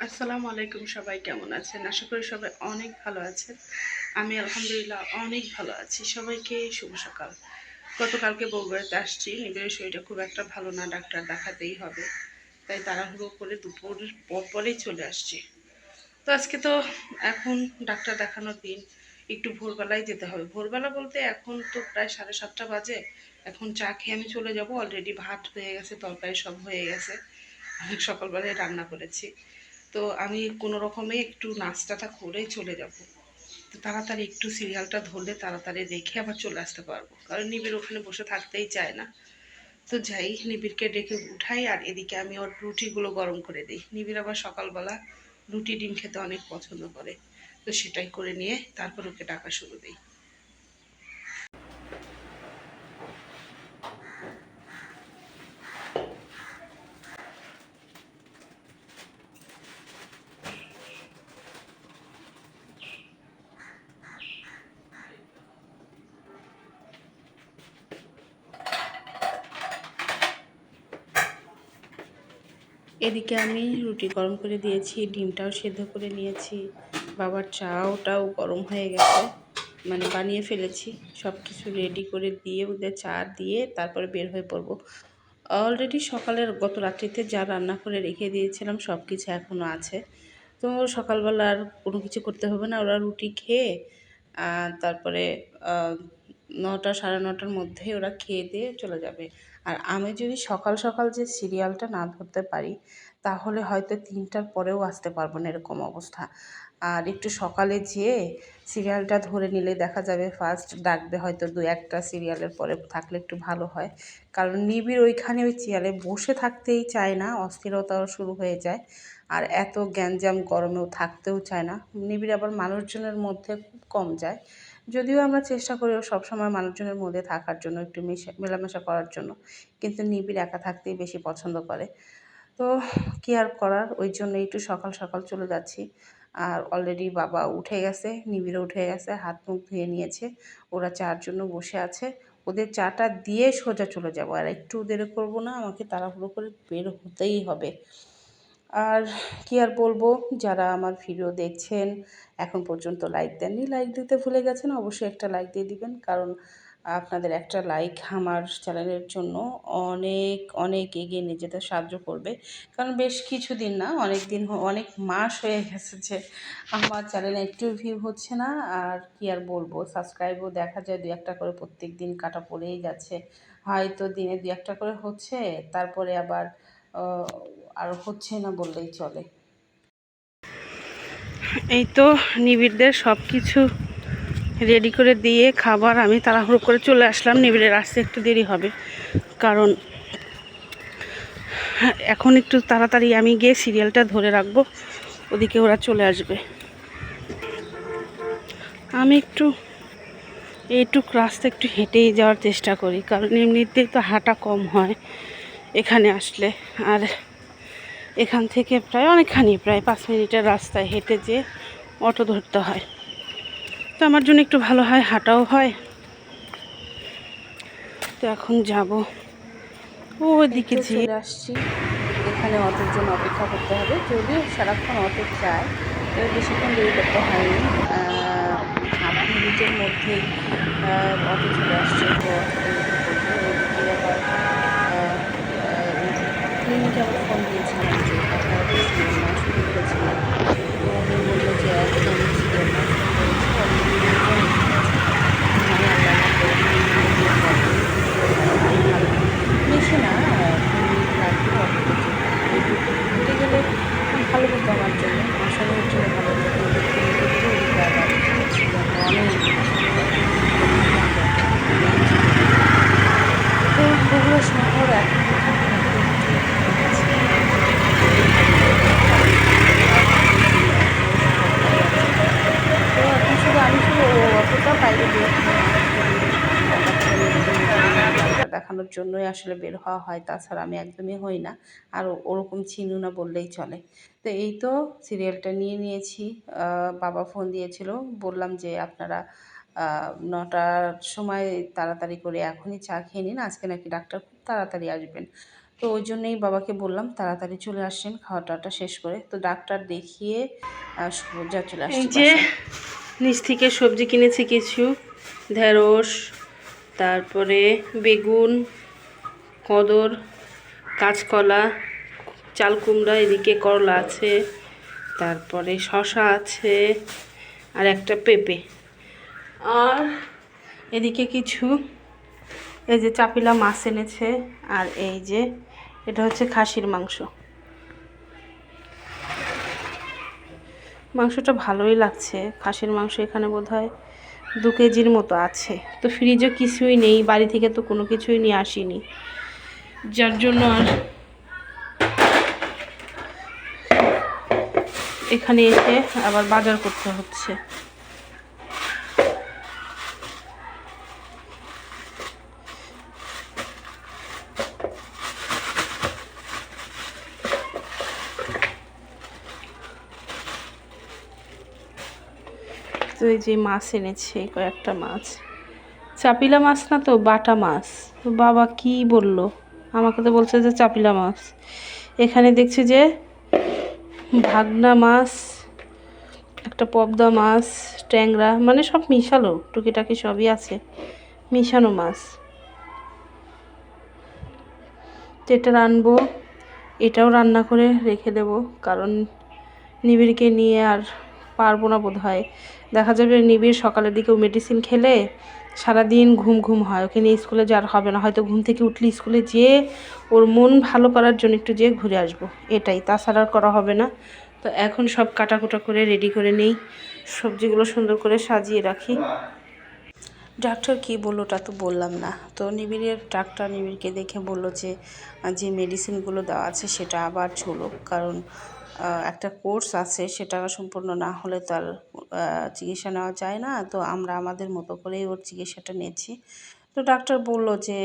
আসসালামু আলাইকুম সবাই, কেমন আছেন? আশা করি সবাই অনেক ভালো আছেন। আমি আলহামদুলিল্লাহ অনেক ভালো আছি। সবাইকে শুভ সকাল। গতকালকে বগুড়াতে আসছি। নিজের শরীরটা খুব একটা ভালো না, ডাক্তার দেখাতেই হবে। তাই তাড়াহুড়ো করে দুপুর পর পরেই চলে আসছি। তো আজকে তো এখন ডাক্তার দেখানোর দিন। একটু ভোরবেলায় যেতে হবে। ভোরবেলা বলতে এখন তো প্রায় সাড়ে সাতটা বাজে। এখন চা খেয়ে আমি চলে যাব। অলরেডি ভাত হয়ে গেছে, তরকারি সব হয়ে গেছে। অনেক সকালবেলায় রান্না করেছি। তো আমি কোনো রকমে একটু নাস্তাটা করেই চলে যাব। তো তাড়াতাড়ি একটু সিরিয়ালটা ধরলে তাড়াতাড়ি দেখে আবার চলে আসতে পারব। কারণ নিবিড় ওখানে বসে থাকতেই চায় না। তো যাই, নিবিড়কে ডেকে উঠাই আর এদিকে আমি ওর রুটিগুলো গরম করে দিই। নিবিড় আবার সকালবেলা রুটি ডিম খেতে অনেক পছন্দ করে। তো সেটাই করে নিয়ে তারপর ওকে ডাকা শুরু দিই। এদিকে আমি রুটি গরম করে দিয়েছি, ডিমটাও সেদ্ধ করে নিয়েছি। বাবার চাওটাও গরম হয়ে গেছে। মানে বানিয়ে ফেলেছি। সব কিছু রেডি করে দিয়ে ওদের চা দিয়ে তারপরে বের হয়ে পড়ব। অলরেডি সকালের, গত রাত্রিতে যা রান্না করে রেখে দিয়েছিলাম সব কিছু এখনও আছে। তো সকালবেলা আর কোনো কিছু করতে হবে না। ওরা রুটি খেয়ে তারপরে নটা, সাড়ে নটার মধ্যে ওরা খেয়ে দিয়ে চলে যাবে। আর আমি যদি সকাল সকাল যে সিরিয়ালটা না ধরতে পারি, তাহলে হয়তো তিনটার পরেও আসতে পারব না এরকম অবস্থা। আর একটু সকালে যেয়ে সিরিয়ালটা ধরে নিলে দেখা যাবে ফার্স্ট ডাকবে হয়তো দু একটা সিরিয়ালের পরে থাকলে একটু ভালো হয়। কারণ নিবিড় ওইখানে ওই চেয়ারে বসে থাকতেই চায় না, অস্থিরতাও শুরু হয়ে যায়। আর এত গ্যাঞ্জাম গরমেও থাকতেও চায় না। নিবিড় আবার মানুষজনের মধ্যে খুব কম যায়। যদিও আমরা চেষ্টা করি সবসময় মানুষজনের মধ্যে থাকার জন্য, একটু মেশা, মেলামেশা করার জন্য। কিন্তু নিবিড় একা থাকতেই বেশি পছন্দ করে। তো কী আর করার? ওই জন্য একটু সকাল সকাল চলে যাচ্ছি। আর অলরেডি বাবা উঠে গেছে নিবিড়ও উঠে গেছে, হাত মুখ ধুয়ে নিয়েছে। ওরা চার জন্য বসে আছে। ওদের চাটা দিয়ে সোজা চলে যাব। আর একটু দেরি করব না, আমাকে তাড়াহুড়ো করে বের হতেই হবে। আর কি আর বলব, যারা আমার ভিডিও দেখছেন, এখন পর্যন্ত লাইক দেননি লাইক দিতে ভুলে গেছেন, অবশ্যই একটা লাইক দিয়ে দিবেন। কারণ আপনাদের একটা লাইক আমার চ্যানেলের জন্য অনেক অনেক এগিয়ে নিয়ে যেতে সাহায্য করবে। কারণ বেশ কিছুদিন না, অনেক দিন অনেক মাস হয়ে গেছে যে আমার চ্যানেলে একটু ভিউ হচ্ছে না। আর কি আর বলব সাবস্ক্রাইবও দেখা যায় দু একটা করে, প্রত্যেক দিন কাটা পড়েই যাচ্ছে। হয়তো দিনে দু একটা করে হচ্ছে, তারপরে আবার আর হচ্ছে না বললেই চলে। এই তো নিবিড়দের সব কিছু রেডি করে দিয়ে খাবার আমি তাড়াহুড়ো করে চলে আসলাম। নিবিড়ের আসতে একটু দেরি হবে, কারণ এখন একটু তাড়াতাড়ি আমি গিয়ে সিরিয়ালটা ধরে রাখব, ওদিকে ওরা চলে আসবে। আমি একটু এইটুক রাস্তা একটু হেঁটেই যাওয়ার চেষ্টা করি, কারণ এমনিতেই তো হাঁটা কম হয় এখানে আসলে। আর এখান থেকে প্রায় অনেকখানি প্রায় পাঁচ মিনিটের রাস্তায় হেঁটে যেয়ে অটো ধরতে হয়। তো আমার জন্য একটু ভালো হয় হাঁটাও হয়। তো এখন যাব। ওদিকে চলে আসছি। এখানে অটোর জন্য অপেক্ষা করতে হবে। যদিও সারাক্ষণ অটো চায় তবে বেশিক্ষণ দেরি করতে হয়নি। হাফ মিনিটের মধ্যেই অটো চলে আসছে। তো ক্লিনিকে আবার ফোন দিয়েছিলাম। যে আপনারা তো সিরিয়াল নেওয়া শুরু করেছিলেন তো উনি বলল যে এখন সিরিয়াল নেওয়া শুরু করেছি অলরেডি মানে আল্লাহ বেশি না লাগবে অল্প কিছু হেঁটে গেলে ভালো হতো আমার জন্য আসলের জন্য ভালো হতো ওদিকে ওদিকে ওদিকে আবার অনেক তো বগুড়া শহর এখন তো এখন শুধু আমি শুধু অতটা বাইরে বের হই না। ডাক্তার দেখানোর জন্যই আসলে বের হওয়া হয় তাছাড়া আমি একদমই হই না। আর ওরকম চিনু না বললেই চলে। তো এই তো সিরিয়ালটা নিয়ে নিয়েছি। বাবা ফোন দিয়েছিল বললাম যে আপনারা নটার সময় তাড়াতাড়ি করে এখনই চা খেয়ে নিন আজকে নাকি ডাক্তার খুব তাড়াতাড়ি আসবেন। তো ওই জন্যই বাবাকে বললাম তাড়াতাড়ি চলে আসছেন খাওয়া টাওয়াটা শেষ করে। তো ডাক্তার দেখিয়ে সোজা চলে আসছি যে নিচ থেকে সবজি কিনেছি কিছু ঢেঁড়স তারপরে বেগুন, কদর, কাঁচকলা, চাল কুমড়া, এদিকে করলা আছে, তারপরে শশা আছে, আর একটা পেঁপে। আর এদিকে কিছু, এই যে চাপিলা মাছ এনেছে, আর এই যে এটা হচ্ছে খাসির মাংস। মাংসটা ভালোই লাগছে, খাসির মাংস এখানে বোধ হয় দু কেজির মতো আছে। তো ফ্রিজও কিছুই নেই, বাড়ি থেকে তো কোনো কিছুই নিয়ে আসিনি। যার জন্য আর এখানে এসে আবার বাজার করতে হচ্ছে। তো এই যে মাছ এনেছে, কয়েকটা মাছ। চাপিলা মাছ না তো, বাটা মাছ। তো বাবা কি বলল? আমাকে তো বলছে যে চাপিলা মাছ। এখানে দেখছি যে ভাগনা মাছ, একটা পবদা মাছ, ট্যাংরা মানে সব মিশালো। টুকিটাকি সবই আছে। মিশানো মাছ। এটা রানবো। এটাও রান্না করে রেখে দেব, কারণ নিবিড়কে নিয়ে আর পারব না বোধ হয় দেখা যাবে নিবিড় সকালের দিকেও মেডিসিন খেলে সারাদিন ঘুম ঘুম হয়। ওকে নিয়ে স্কুলে যাওয়ার হবে না। হয়তো ঘুম থেকে উঠলে স্কুলে যেয়ে ওর মন ভালো করার জন্য একটু যেয়ে ঘুরে আসব। এটাই। তাছাড়া আর করা হবে না। তো এখন সব কাটাকুটা করে রেডি করে নেই। সবজিগুলো সুন্দর করে সাজিয়ে রাখি। ডাক্তার কি বলল ওটা তো বললাম না। তো নিবিড়ের ডাক্তার নিবিড়কে দেখে বলল যে যে মেডিসিনগুলো দেওয়া আছে সেটা আবার চলুক কারণ একটা কোর্স আছে, সেটা সম্পূর্ণ না হলে তো আর চিকিৎসা নেওয়া যায় না। তো আমরা আমাদের মতো করেই ওর চিকিৎসাটা নিয়েছি। তো ডাক্তার বলল যে,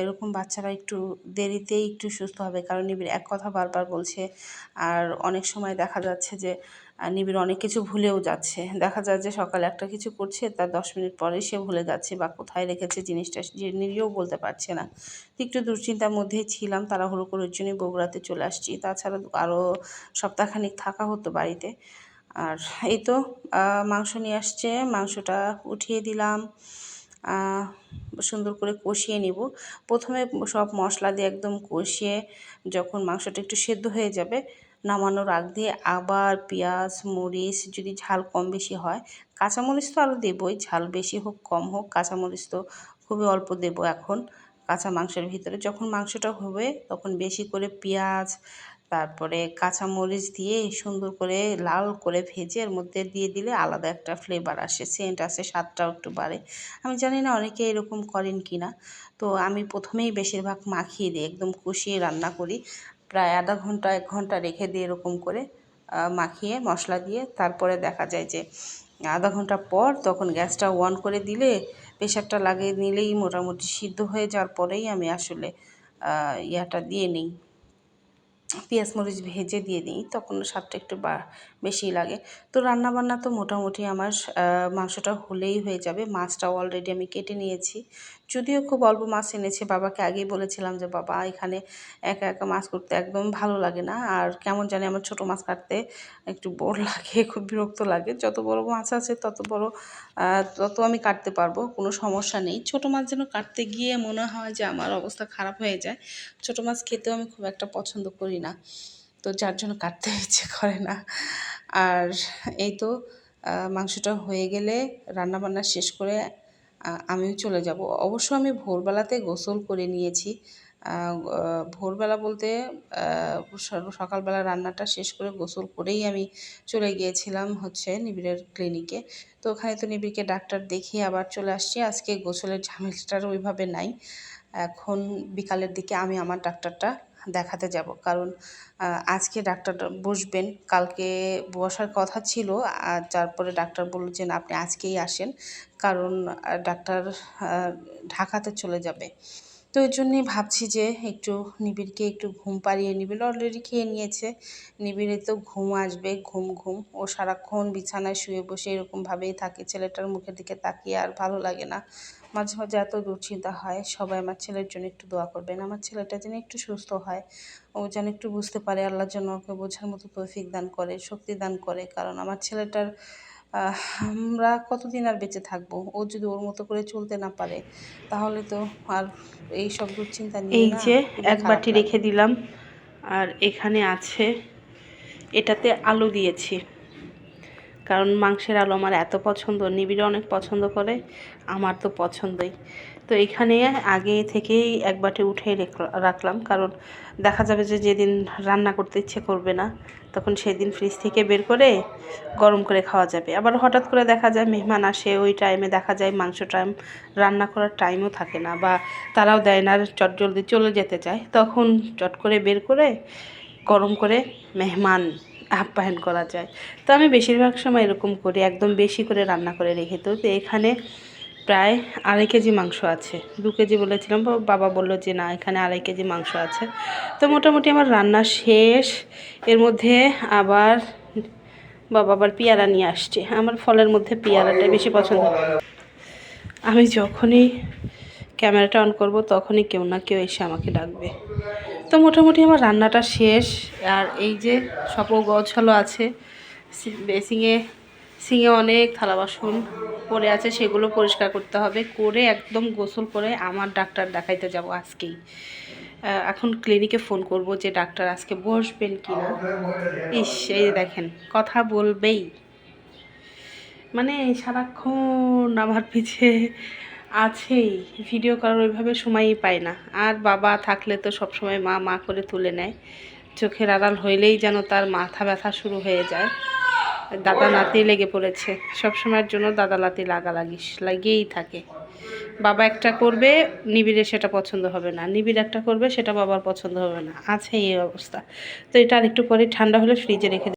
এরকম বাচ্চারা একটু দেরিতেই একটু সুস্থ হবে। কারণ নিবিড় এক কথা বারবার বলছে, আর অনেক সময় দেখা যাচ্ছে যে আহ, নিবিড় অনেক কিছু ভুলেও যাচ্ছে। দেখা যায় যে সকালে একটা কিছু করছে তার দশ মিনিট পরে সে ভুলে যাচ্ছে বা কোথায় রেখেছে জিনিসটা যে নিজেও বলতে পারছে না। একটু দুশ্চিন্তার মধ্যেই ছিলাম তাড়াহুড়ো করে জন্যই বগুড়াতে চলে আসছি। তাছাড়া আরও সপ্তাহখানিক থাকা হতো বাড়িতে। আর এই তো মাংস নিয়ে আসছে মাংসটা উঠিয়ে দিলাম। সুন্দর করে কষিয়ে নিব। প্রথমে সব মশলা দিয়ে একদম কষিয়ে যখন মাংসটা একটু সেদ্ধ হয়ে যাবে নামানোর আগ দিয়ে আবার পেঁয়াজ, মরিচ যদি ঝাল কম বেশি হয়, কাঁচামরিচ তো আরও দেবই, ঝাল বেশি হোক, কম হোক, কাঁচামরিচ তো খুবই অল্প দেবো এখন। কাঁচা মাংসের ভিতরে যখন মাংসটা হবে তখন বেশি করে পেঁয়াজ, তারপরে কাঁচামরিচ দিয়ে সুন্দর করে লাল করে ভেজে এর মধ্যে দিয়ে দিলে আলাদা একটা ফ্লেভার আসে সেন্ট আসে, স্বাদটাও একটু বাড়ে। আমি জানি না অনেকে এরকম করেন কি না তো আমি প্রথমেই বেশিরভাগ মাখিয়ে দিই, একদম কষিয়ে রান্না করি। প্রায় আধা ঘণ্টা, এক ঘণ্টা রেখে দিয়ে এরকম করে মাখিয়ে, মশলা দিয়ে তারপরে দেখা যায় যে, আধা ঘণ্টা পর তখন গ্যাসটা অন করে দিলে প্রেশারটা লাগিয়ে নিলেই মোটামুটি সিদ্ধ হয়ে যাওয়ার পরেই আমি আসলে ইয়াটা দিয়ে নিই। পেঁয়াজ মরিচ ভেজে দিয়ে দিই, তখন স্বাদটা একটু বা বেশি লাগে। তো রান্না বান্না তো মোটামুটি আমার মাংসটা হলেই হয়ে যাবে। মাছটাও অলরেডি আমি কেটে নিয়েছি। যদিও খুব অল্প মাছ এনেছে, বাবাকে আগেই বলেছিলাম যে, বাবা, এখানে একা একা মাছ করতে একদম ভালো লাগে না। আর কেমন জানি আমার ছোট মাছ কাটতে একটু বোর লাগে, খুব বিরক্ত লাগে। যত বড় মাছ আছে, তত বড় তত আমি কাটতে পারব, কোনো সমস্যা নেই। ছোট মাছ যেন কাটতে গিয়ে মনে হয় যে, আমার অবস্থা খারাপ হয়ে যায়, ছোট মাছ খেতেও আমি খুব একটা পছন্দ করি না। তো যার জন্য কাটতে ইচ্ছে করে না। আর এই তো মাংসটা হয়ে গেলে রান্না বান্না শেষ করে আমিও চলে যাব। অবশ্য আমি ভোরবেলাতে গোসল করে নিয়েছি। ভোরবেলা বলতে সকালবেলা রান্নাটা শেষ করে গোসল করেই আমি চলে গিয়েছিলাম হচ্ছে নিবিড়ের ক্লিনিকে তো ওখানে তো নিবিড়কে ডাক্তার দেখিয়ে আবার চলে আসছি। আজকে গোসলের ঝামেলাটার ওইভাবে নাই। এখন বিকালের দিকে আমি আমার ডাক্তারটা দেখাতে যাব। কারণ আজকে ডাক্তার বসবেন, কালকে বসার কথা ছিল, আর তারপরে ডাক্তার বলল যে আপনি আজকেই আসেন। কারণ ডাক্তার ঢাকাতে চলে যাবে। তো ওই জন্যই ভাবছি যে একটু নিবিড়কে একটু ঘুম পাড়িয়ে নিবিড় অলরেডি খেয়ে নিয়েছে। নিবিড়ে তো ঘুম আসবে, ঘুম ঘুম। ও সারাক্ষণ বিছানায় শুয়ে বসে এরকমভাবেই থাকে। ছেলেটার মুখের দিকে তাকিয়ে আর ভালো লাগে না। মাঝে মাঝে এত দুশ্চিন্তা হয়। সবাই আমার ছেলের জন্য একটু দোয়া করবেন। আমার ছেলেটা যেন একটু সুস্থ হয়। ও যেন একটু বুঝতে পারে, আল্লাহ যেন ওকে বোঝার মতো তৌফিক দান করে, শক্তি দান করে। কারণ আমার ছেলেটার আমরা কতদিন আর বেঁচে থাকব? ও যদি ওর মতো করে চলতে না পারে তাহলে তো আর এই সব দুশ্চিন্তা নিয়ে এই যে এক বাটি রেখে দিলাম আর এখানে আছে এটাতে আলু দিয়েছি। কারণ মাংসের আলু আমার এত পছন্দ নিবিড় অনেক পছন্দ করে আমার তো পছন্দই। তো এখানে আগে থেকেই এক বাটি উঠে রেখ- রাখলাম। কারণ দেখা যাবে যে যেদিন রান্না করতে ইচ্ছে করবে না, তখন সেদিন ফ্রিজ থেকে বের করে গরম করে খাওয়া যাবে। আবার হঠাৎ করে দেখা যায় মেহমান আসে, ওই টাইমে দেখা যায় মাংস টাইম রান্না করার টাইমও থাকে না বা তারাও দেয় না চট জলদি চলে যেতে চায়। তখন চট করে বের করে গরম করে মেহমান আপ্যায়ন করা যায়। তো আমি বেশিরভাগ সময় এরকম করি, একদম বেশি করে রান্না করে রেখে। তো এখানে প্রায় আড়াই কেজি মাংস আছে। দু কেজি বলেছিলাম বাবা বলল যে না এখানে আড়াই কেজি মাংস আছে। তো মোটামুটি আমার রান্না শেষ। এর মধ্যে আবার বাবা আবার পেয়ারা নিয়ে আসছে। আমার ফলের মধ্যে পেয়ারাটা বেশি পছন্দ। আমি যখনই ক্যামেরাটা অন করব তখনই কেউ না কেউ এসে আমাকে ডাকবে। তো মোটামুটি আমার রান্নাটা শেষ। আর এই যে সব গছালো আছে বেসিংয়ে সিঙে অনেক থালা বাসন পড়ে আছে, সেগুলো পরিষ্কার করতে হবে। করে একদম গোসল করে আমার ডাক্তার দেখাইতে যাব আজকেই। এখন ক্লিনিকে ফোন করব যে ডাক্তার আজকে বসবেন কি না ইস, এই দেখেন, কথা বলবেই। মানে সারাক্ষণ আমার পিছে আছেই ভিডিও করার ওইভাবে সময়ই পায় না। আর বাবা থাকলে তো সবসময় মা মা করে তুলে নেয়। চোখের আড়াল হইলেই যেন তার মাথা ব্যথা শুরু হয়ে যায়। দাদা নাতি লেগে পড়েছে। সব সময়ের জন্য দাদা নাতি লাগালাগি লাগিয়েই থাকে। বাবা একটা করবে নিবিড়ে সেটা পছন্দ হবে না। নিবিড় একটা করবে, সেটা বাবার পছন্দ হবে না। আছে এই অবস্থা। তো এটা আরেকটু পরে ঠান্ডা হলে ফ্রিজে রেখে